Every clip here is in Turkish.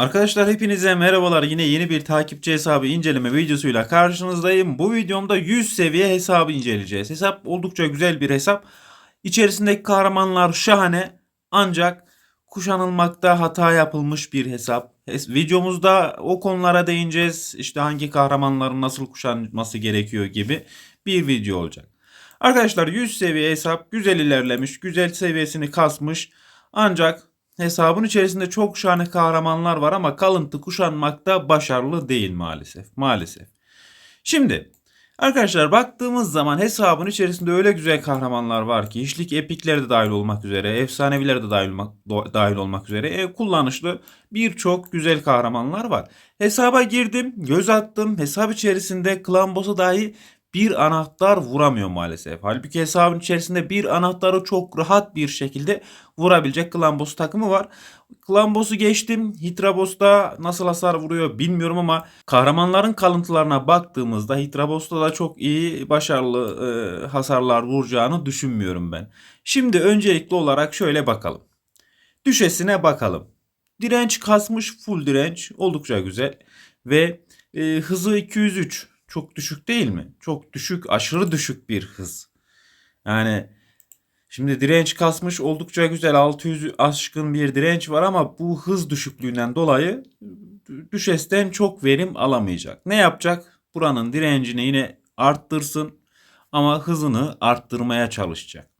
Arkadaşlar hepinize merhabalar. Yine yeni bir takipçi hesabı inceleme videosuyla karşınızdayım. Bu videomda 100 seviye hesabı inceleyeceğiz. Hesap oldukça güzel bir hesap. İçerisindeki kahramanlar şahane ancak kuşanılmakta hata yapılmış bir hesap. Hes- Videomuzda o konulara değineceğiz. İşte hangi kahramanların nasıl kuşanması gerekiyor gibi bir video olacak. Arkadaşlar 100 seviye hesap güzel ilerlemiş, güzel seviyesini kasmış. Ancak hesabın içerisinde çok şahane kahramanlar var ama kalıntı kuşanmakta başarılı değil maalesef. Maalesef. Şimdi arkadaşlar baktığımız zaman hesabın içerisinde öyle güzel kahramanlar var ki hiçlik epikler de dahil olmak üzere, efsaneviler de dahil olmak, dahil olmak üzere e, kullanışlı birçok güzel kahramanlar var. Hesaba girdim, göz attım. Hesap içerisinde klan boss'a dahi bir anahtar vuramıyor maalesef. Halbuki hesabın içerisinde bir anahtarı çok rahat bir şekilde vurabilecek Clan Boss takımı var. Clan Boss'u geçtim. Hydra Boss'ta nasıl hasar vuruyor bilmiyorum ama kahramanların kalıntılarına baktığımızda Hydra Boss'ta da çok iyi başarılı e, hasarlar vuracağını düşünmüyorum ben. Şimdi öncelikli olarak şöyle bakalım. Düşesine bakalım. Direnç kasmış full direnç oldukça güzel ve e, hızı 203 çok düşük değil mi? Çok düşük aşırı düşük bir hız. Yani Şimdi direnç kasmış oldukça güzel 600 aşkın bir direnç var ama bu hız düşüklüğünden dolayı düşesten çok verim alamayacak. Ne yapacak? Buranın direncini yine arttırsın ama hızını arttırmaya çalışacak.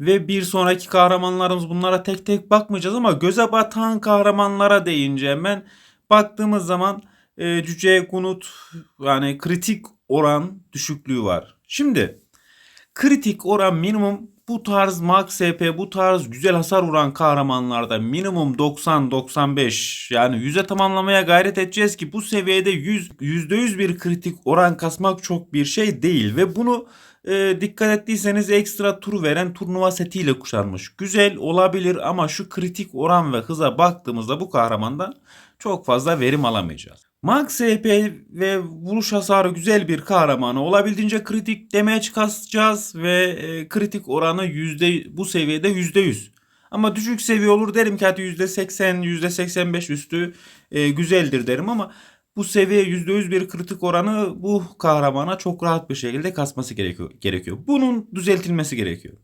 Ve bir sonraki kahramanlarımız bunlara tek tek bakmayacağız ama göze batan kahramanlara değince hemen baktığımız zaman e, Cüce Kunut yani kritik oran düşüklüğü var. Şimdi kritik oran minimum bu tarz max SP bu tarz güzel hasar vuran kahramanlarda minimum 90-95 yani 100'e tamamlamaya gayret edeceğiz ki bu seviyede 100 %100 bir kritik oran kasmak çok bir şey değil ve bunu e, dikkat ettiyseniz ekstra tur veren turnuva setiyle kuşanmış. Güzel olabilir ama şu kritik oran ve hıza baktığımızda bu kahramandan çok fazla verim alamayacağız. Max SP ve vuruş hasarı güzel bir kahramanı. Olabildiğince kritik damage kasacağız ve e, kritik oranı yüzde bu seviyede %100. Ama düşük seviye olur derim ki hadi %80, %85 üstü e, güzeldir derim ama bu seviye %100 bir kritik oranı bu kahramana çok rahat bir şekilde kasması gerekiyor. gerekiyor. Bunun düzeltilmesi gerekiyor.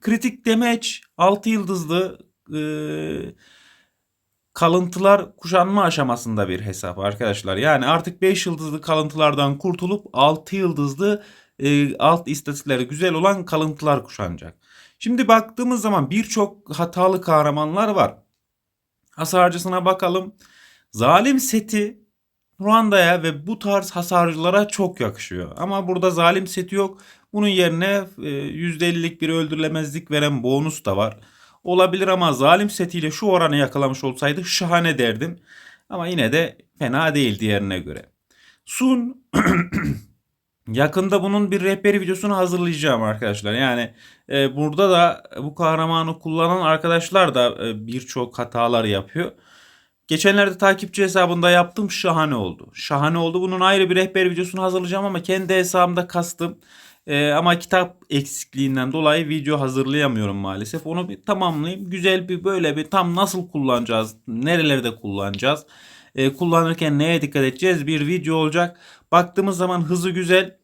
Kritik damage 6 yıldızlı e, kalıntılar kuşanma aşamasında bir hesap arkadaşlar. Yani artık 5 yıldızlı kalıntılardan kurtulup 6 yıldızlı e, alt istatistikleri güzel olan kalıntılar kuşanacak. Şimdi baktığımız zaman birçok hatalı kahramanlar var. Hasarcısına bakalım. Zalim seti Ruanda'ya ve bu tarz hasarcılara çok yakışıyor. Ama burada zalim seti yok. Bunun yerine e, %50'lik bir öldürülemezlik veren bonus da var. Olabilir ama zalim setiyle şu oranı yakalamış olsaydı şahane derdim. Ama yine de fena değil diğerine göre. Sun yakında bunun bir rehberi videosunu hazırlayacağım arkadaşlar. Yani e, burada da bu kahramanı kullanan arkadaşlar da e, birçok hatalar yapıyor. Geçenlerde takipçi hesabında yaptım şahane oldu. Şahane oldu. Bunun ayrı bir rehber videosunu hazırlayacağım ama kendi hesabımda kastım. Ee, ama kitap eksikliğinden dolayı video hazırlayamıyorum maalesef. Onu bir tamamlayayım. Güzel bir böyle bir tam nasıl kullanacağız, nerelerde kullanacağız, ee, kullanırken neye dikkat edeceğiz bir video olacak. Baktığımız zaman hızı güzel,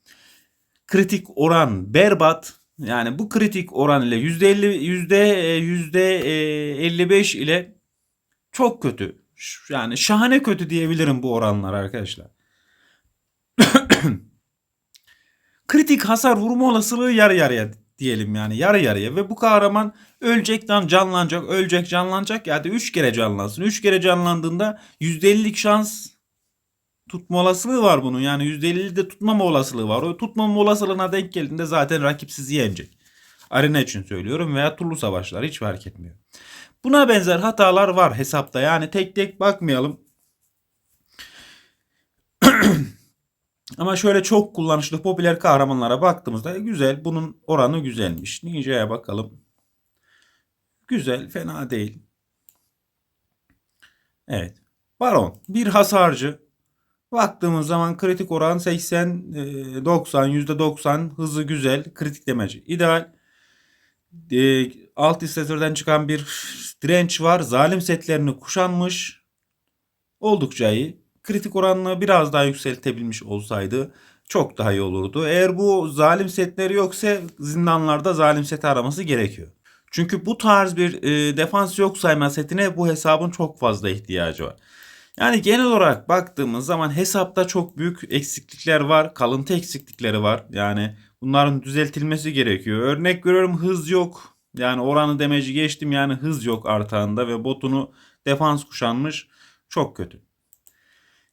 kritik oran berbat. Yani bu kritik oran ile %50 yüzde yüzde 55 ile çok kötü. Yani şahane kötü diyebilirim bu oranlar arkadaşlar. Kritik hasar vurma olasılığı yarı yarıya diyelim yani yarı yarıya ve bu kahraman ölecekten canlanacak, ölecek canlanacak ya da 3 kere canlansın. 3 kere canlandığında %50'lik şans tutma olasılığı var bunun. Yani %50 de tutmama olasılığı var. O tutmama olasılığına denk geldiğinde zaten rakip sizi yenecek. Arena için söylüyorum veya turlu savaşlar hiç fark etmiyor. Buna benzer hatalar var hesapta. Yani tek tek bakmayalım. Ama şöyle çok kullanışlı popüler kahramanlara baktığımızda güzel. Bunun oranı güzelmiş. Ninja'ya bakalım. Güzel, fena değil. Evet. Baron bir hasarcı. Baktığımız zaman kritik oran 80 e, 90 %90 hızı güzel. Kritik demeci ideal. e, alt istatörden çıkan bir direnç var. Zalim setlerini kuşanmış. Oldukça iyi. Kritik oranını biraz daha yükseltebilmiş olsaydı çok daha iyi olurdu. Eğer bu zalim setleri yoksa zindanlarda zalim set araması gerekiyor. Çünkü bu tarz bir e, defans yok sayma setine bu hesabın çok fazla ihtiyacı var. Yani genel olarak baktığımız zaman hesapta çok büyük eksiklikler var. Kalıntı eksiklikleri var. Yani bunların düzeltilmesi gerekiyor. Örnek veriyorum hız yok. Yani oranı demeci geçtim yani hız yok artağında ve botunu defans kuşanmış. Çok kötü.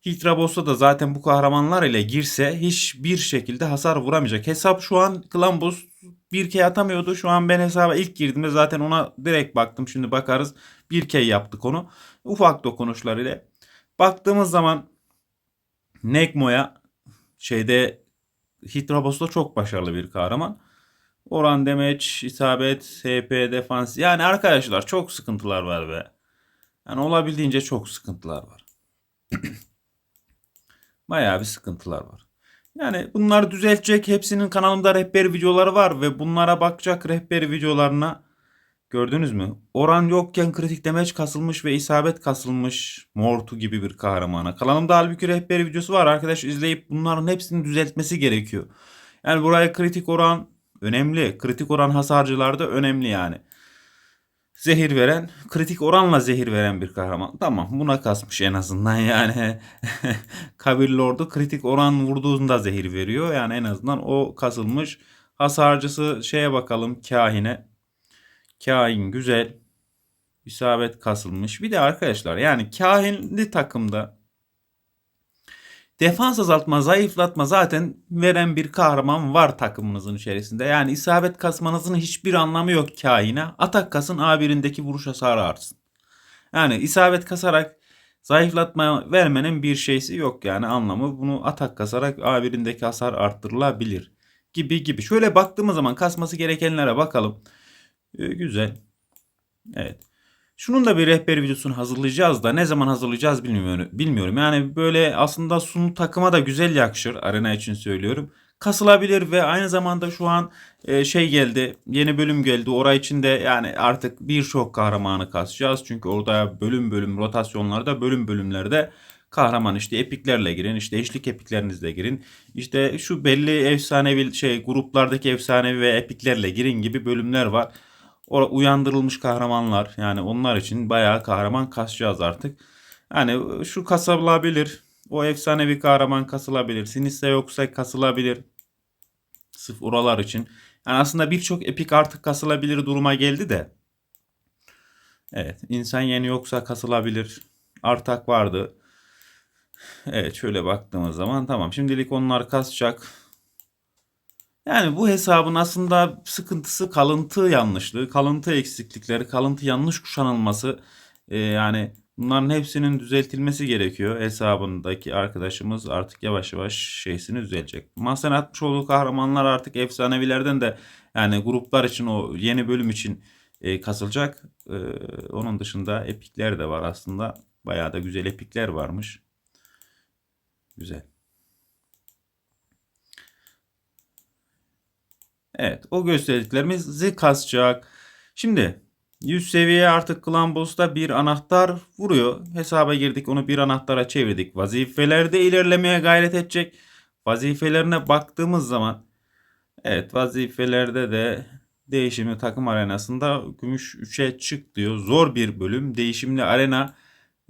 Hitrabos'ta da zaten bu kahramanlar ile girse hiçbir şekilde hasar vuramayacak. Hesap şu an Klambos bir key atamıyordu. Şu an ben hesaba ilk girdiğimde zaten ona direkt baktım. Şimdi bakarız. Bir key yaptık onu. Ufak dokunuşlar ile. Baktığımız zaman Negmo'ya şeyde Hitrabos'ta çok başarılı bir kahraman. Oran demeç, isabet, SP, defans. Yani arkadaşlar çok sıkıntılar var be. Yani olabildiğince çok sıkıntılar var. Bayağı bir sıkıntılar var. Yani bunları düzeltecek. Hepsinin kanalımda rehber videoları var ve bunlara bakacak rehber videolarına gördünüz mü? Oran yokken kritik demeç kasılmış ve isabet kasılmış Mortu gibi bir kahramana. Kanalımda halbuki rehber videosu var. Arkadaş izleyip bunların hepsini düzeltmesi gerekiyor. Yani buraya kritik oran önemli. Kritik oran hasarcılarda önemli yani zehir veren, kritik oranla zehir veren bir kahraman. Tamam buna kasmış en azından yani. Kabir Lord'u kritik oran vurduğunda zehir veriyor. Yani en azından o kasılmış. Hasarcısı şeye bakalım kahine. Kahin güzel. İsabet kasılmış. Bir de arkadaşlar yani kahinli takımda Defans azaltma, zayıflatma zaten veren bir kahraman var takımınızın içerisinde. Yani isabet kasmanızın hiçbir anlamı yok kaine. Atak kasın A1'indeki vuruş hasarı artsın. Yani isabet kasarak zayıflatma vermenin bir şeysi yok yani anlamı. Bunu atak kasarak A1'indeki hasar arttırılabilir gibi gibi. Şöyle baktığımız zaman kasması gerekenlere bakalım. Ee, güzel. Evet. Şunun da bir rehber videosunu hazırlayacağız da ne zaman hazırlayacağız bilmiyorum. Bilmiyorum. Yani böyle aslında sunu takıma da güzel yakışır. Arena için söylüyorum. Kasılabilir ve aynı zamanda şu an e, şey geldi. Yeni bölüm geldi. Oraya için de yani artık birçok kahramanı kasacağız. Çünkü orada bölüm bölüm rotasyonlarda bölüm bölümlerde kahraman işte epiklerle girin işte eşlik epiklerinizle girin işte şu belli efsanevi şey gruplardaki efsanevi ve epiklerle girin gibi bölümler var uyandırılmış kahramanlar yani onlar için bayağı kahraman kasacağız artık. Yani şu kasılabilir. O efsanevi kahraman kasılabilir. Siniste yoksa kasılabilir. Sırf oralar için. Yani aslında birçok epik artık kasılabilir duruma geldi de. Evet insan yeni yoksa kasılabilir. Artak vardı. Evet şöyle baktığımız zaman tamam şimdilik onlar kasacak. Yani bu hesabın aslında sıkıntısı kalıntı yanlışlığı, kalıntı eksiklikleri, kalıntı yanlış kuşanılması. Ee, yani bunların hepsinin düzeltilmesi gerekiyor. Hesabındaki arkadaşımız artık yavaş yavaş şeysini düzelecek. Mahsen atmış olduğu kahramanlar artık efsanevilerden de yani gruplar için o yeni bölüm için e, kasılacak. E, onun dışında epikler de var aslında. Bayağı da güzel epikler varmış. Güzel. Evet o gösterdiklerimizi kasacak. Şimdi 100 seviye artık Clan Boss'ta bir anahtar vuruyor. Hesaba girdik onu bir anahtara çevirdik. Vazifelerde ilerlemeye gayret edecek. Vazifelerine baktığımız zaman evet vazifelerde de değişimli takım arenasında gümüş 3'e çık diyor. Zor bir bölüm. Değişimli arena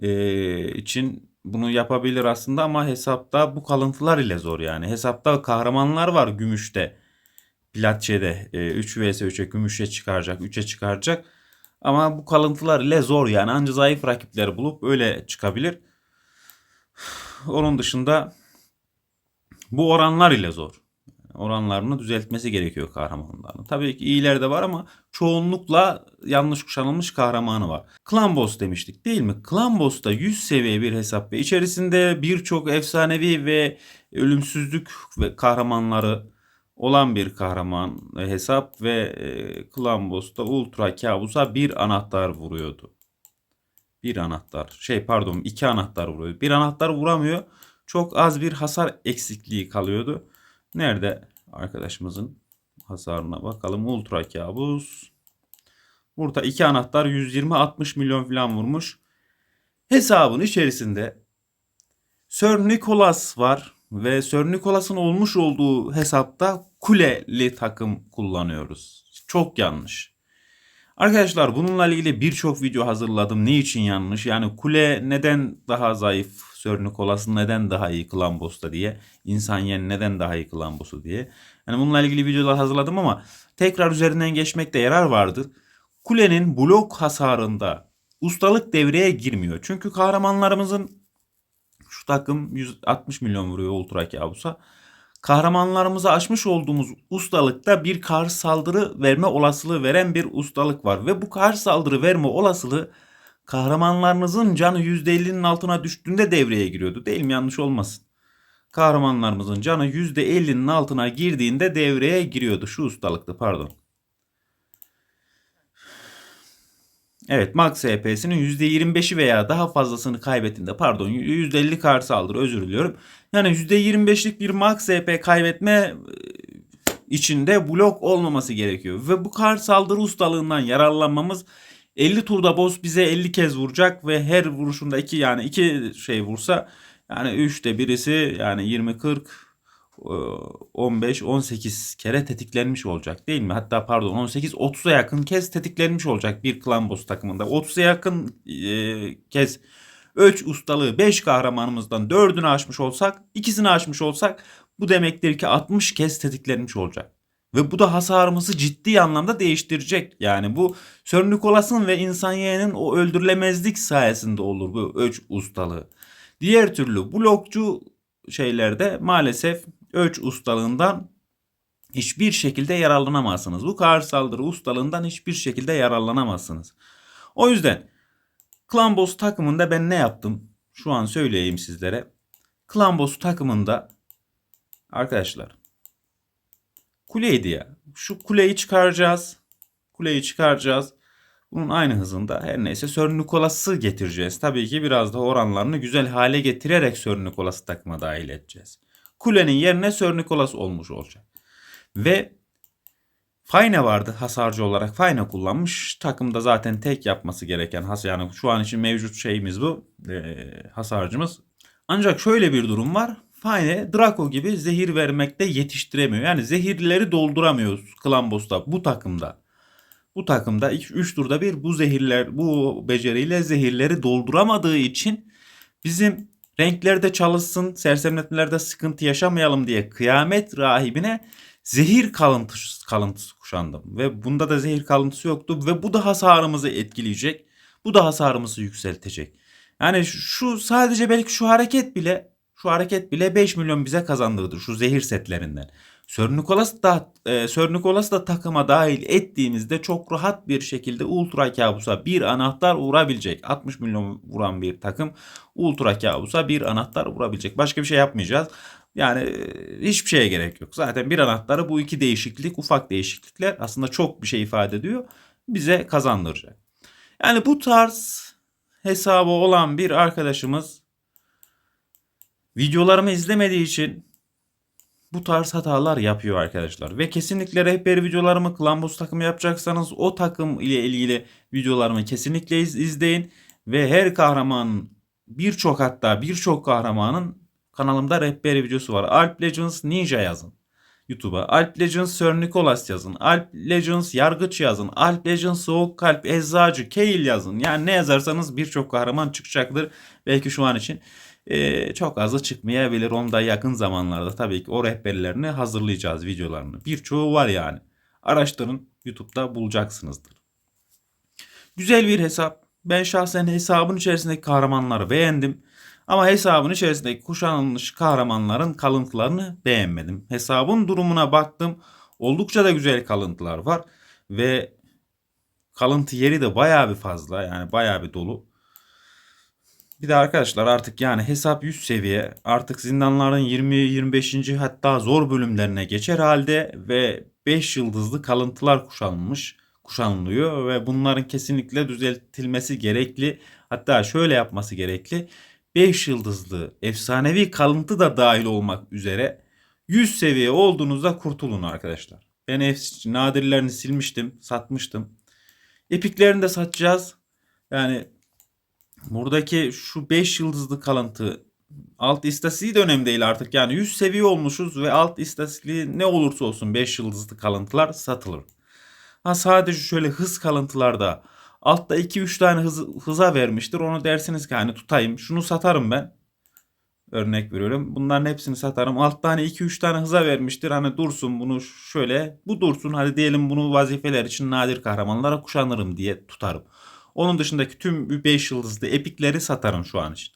e, için bunu yapabilir aslında ama hesapta bu kalıntılar ile zor yani. Hesapta kahramanlar var gümüşte. Platçe'de e, 3 vs 3'e gümüşe çıkaracak, 3'e çıkaracak. Ama bu kalıntılar ile zor yani. Ancak zayıf rakipleri bulup öyle çıkabilir. Onun dışında bu oranlar ile zor. Oranlarını düzeltmesi gerekiyor kahramanların. Tabii ki iyiler de var ama çoğunlukla yanlış kuşanılmış kahramanı var. Clan Boss demiştik değil mi? Clan Boss'ta 100 seviye bir hesap ve içerisinde birçok efsanevi ve ölümsüzlük ve kahramanları olan bir kahraman hesap ve e, Klambos'ta Ultra Kabus'a bir anahtar vuruyordu. Bir anahtar. Şey pardon iki anahtar vuruyor. Bir anahtar vuramıyor. Çok az bir hasar eksikliği kalıyordu. Nerede arkadaşımızın hasarına bakalım. Ultra Kabus. Burada iki anahtar 120-60 milyon falan vurmuş. Hesabın içerisinde Sir Nicholas var ve Sir Nicholas'ın olmuş olduğu hesapta kuleli takım kullanıyoruz. Çok yanlış. Arkadaşlar bununla ilgili birçok video hazırladım. Ne için yanlış? Yani kule neden daha zayıf? Sir Nicholas'ın neden daha iyi Clan Boss'ta diye. İnsan yen neden daha iyi Clan Boss'u diye. Yani bununla ilgili videolar hazırladım ama tekrar üzerinden geçmekte yarar vardır. Kulenin blok hasarında ustalık devreye girmiyor. Çünkü kahramanlarımızın şu takım 160 milyon vuruyor Ultra Kabus'a. Kahramanlarımıza aşmış olduğumuz ustalıkta bir karşı saldırı verme olasılığı veren bir ustalık var. Ve bu karşı saldırı verme olasılığı kahramanlarınızın canı %50'nin altına düştüğünde devreye giriyordu. Değil mi? Yanlış olmasın. Kahramanlarımızın canı %50'nin altına girdiğinde devreye giriyordu. Şu ustalıktı pardon. Evet max HP'sinin %25'i veya daha fazlasını kaybettiğinde pardon %50 karşı saldırı özür diliyorum. Yani %25'lik bir max HP kaybetme e, içinde blok olmaması gerekiyor. Ve bu karşı saldırı ustalığından yararlanmamız 50 turda boss bize 50 kez vuracak ve her vuruşunda iki yani iki şey vursa yani 3'te birisi yani 20 40 15 18 kere tetiklenmiş olacak değil mi? Hatta pardon 18 30'a yakın kez tetiklenmiş olacak bir klan boss takımında. 30'a yakın e, kez ölç ustalığı 5 kahramanımızdan 4'ünü aşmış olsak, ikisini aşmış olsak bu demektir ki 60 kez tetiklenmiş olacak. Ve bu da hasarımızı ciddi anlamda değiştirecek. Yani bu Sir Nicholas'ın ve insan yeğenin o öldürülemezlik sayesinde olur bu ölç ustalığı. Diğer türlü blokçu şeylerde maalesef ölç ustalığından hiçbir şekilde yararlanamazsınız. Bu karşı saldırı ustalığından hiçbir şekilde yararlanamazsınız. O yüzden Clan Boss takımında ben ne yaptım? Şu an söyleyeyim sizlere. Clan Boss takımında arkadaşlar kuleydi ya. Şu kuleyi çıkaracağız. Kuleyi çıkaracağız. Bunun aynı hızında her neyse Sir Nicholas'ı getireceğiz. Tabii ki biraz da oranlarını güzel hale getirerek Sir Nicholas'ı takıma dahil edeceğiz. Kulenin yerine Sir Nicholas olmuş olacak. Ve Fayne vardı hasarcı olarak. Fayne kullanmış. Takımda zaten tek yapması gereken has yani şu an için mevcut şeyimiz bu. E, hasarcımız. Ancak şöyle bir durum var. Fayne Draco gibi zehir vermekte yetiştiremiyor. Yani zehirleri dolduramıyoruz Clan Boss'ta bu takımda. Bu takımda 3 turda bir bu zehirler bu beceriyle zehirleri dolduramadığı için bizim renklerde çalışsın, sersemletmelerde sıkıntı yaşamayalım diye kıyamet rahibine zehir kalıntısı, kalıntısı kuşandım. Ve bunda da zehir kalıntısı yoktu ve bu da hasarımızı etkileyecek. Bu da hasarımızı yükseltecek. Yani şu sadece belki şu hareket bile şu hareket bile 5 milyon bize kazandırdı şu zehir setlerinden. Sir Nicholas da e, Sir Nicholas da takıma dahil ettiğimizde çok rahat bir şekilde Ultra Kabus'a bir anahtar vurabilecek. 60 milyon vuran bir takım Ultra Kabus'a bir anahtar vurabilecek. Başka bir şey yapmayacağız. Yani e, hiçbir şeye gerek yok. Zaten bir anahtarı bu iki değişiklik, ufak değişiklikler aslında çok bir şey ifade ediyor. Bize kazandıracak. Yani bu tarz hesabı olan bir arkadaşımız videolarımı izlemediği için bu tarz hatalar yapıyor arkadaşlar. Ve kesinlikle rehber videolarımı Klambos takımı yapacaksanız o takım ile ilgili videolarımı kesinlikle iz, izleyin. Ve her kahraman birçok hatta birçok kahramanın kanalımda rehber videosu var. Alp Legends Ninja yazın. YouTube'a. Alp Legends Sir Nicholas yazın. Alp Legends Yargıç yazın. Alp Legends Soğuk Kalp Eczacı Keil yazın. Yani ne yazarsanız birçok kahraman çıkacaktır. Belki şu an için e, çok azı çıkmayabilir. Onu da yakın zamanlarda tabii ki o rehberlerini hazırlayacağız videolarını. Birçoğu var yani. Araştırın YouTube'da bulacaksınızdır. Güzel bir hesap. Ben şahsen hesabın içerisindeki kahramanları beğendim. Ama hesabın içerisindeki kuşanılmış kahramanların kalıntılarını beğenmedim. Hesabın durumuna baktım. Oldukça da güzel kalıntılar var. Ve kalıntı yeri de bayağı bir fazla. Yani bayağı bir dolu. Bir de arkadaşlar artık yani hesap 100 seviye artık zindanların 20-25. hatta zor bölümlerine geçer halde ve 5 yıldızlı kalıntılar kuşanılmış kuşanılıyor ve bunların kesinlikle düzeltilmesi gerekli. Hatta şöyle yapması gerekli. 5 yıldızlı efsanevi kalıntı da dahil olmak üzere 100 seviye olduğunuzda kurtulun arkadaşlar. Ben nadirlerini silmiştim, satmıştım. Epiklerini de satacağız. Yani buradaki şu 5 yıldızlı kalıntı alt istatistiği de önemli değil artık. Yani 100 seviye olmuşuz ve alt istatistiği ne olursa olsun 5 yıldızlı kalıntılar satılır. Ha sadece şöyle hız kalıntılarda altta 2-3 tane hız, hıza vermiştir. Onu dersiniz ki hani tutayım şunu satarım ben. Örnek veriyorum. Bunların hepsini satarım. Altta hani 2-3 tane hıza vermiştir. Hani dursun bunu şöyle bu dursun. Hadi diyelim bunu vazifeler için nadir kahramanlara kuşanırım diye tutarım. Onun dışındaki tüm 5 yıldızlı epikleri satarım şu an için.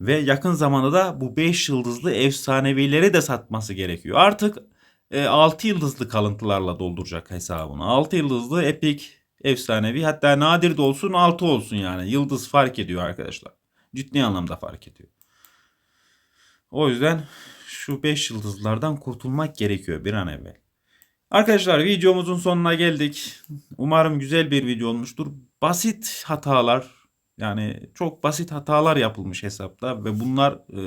Ve yakın zamanda da bu 5 yıldızlı efsanevileri de satması gerekiyor. Artık e, 6 yıldızlı kalıntılarla dolduracak hesabını. 6 yıldızlı epik efsanevi hatta nadir de olsun 6 olsun yani. Yıldız fark ediyor arkadaşlar. Ciddi anlamda fark ediyor. O yüzden şu 5 yıldızlardan kurtulmak gerekiyor bir an evvel. Arkadaşlar videomuzun sonuna geldik. Umarım güzel bir video olmuştur. Basit hatalar yani çok basit hatalar yapılmış hesapta ve bunlar e,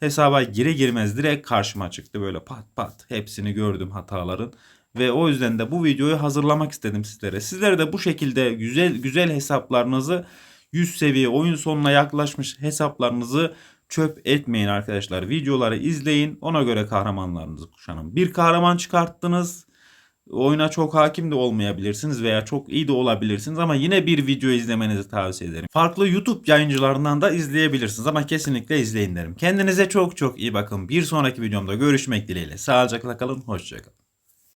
hesaba gire girmez direkt karşıma çıktı. Böyle pat pat hepsini gördüm hataların. Ve o yüzden de bu videoyu hazırlamak istedim sizlere. Sizlere de bu şekilde güzel güzel hesaplarınızı 100 seviye oyun sonuna yaklaşmış hesaplarınızı çöp etmeyin arkadaşlar. Videoları izleyin. Ona göre kahramanlarınızı kuşanın. Bir kahraman çıkarttınız. Oyuna çok hakim de olmayabilirsiniz veya çok iyi de olabilirsiniz ama yine bir video izlemenizi tavsiye ederim. Farklı YouTube yayıncılarından da izleyebilirsiniz ama kesinlikle izleyin derim. Kendinize çok çok iyi bakın. Bir sonraki videomda görüşmek dileğiyle. Sağlıcakla kalın, hoşçakalın.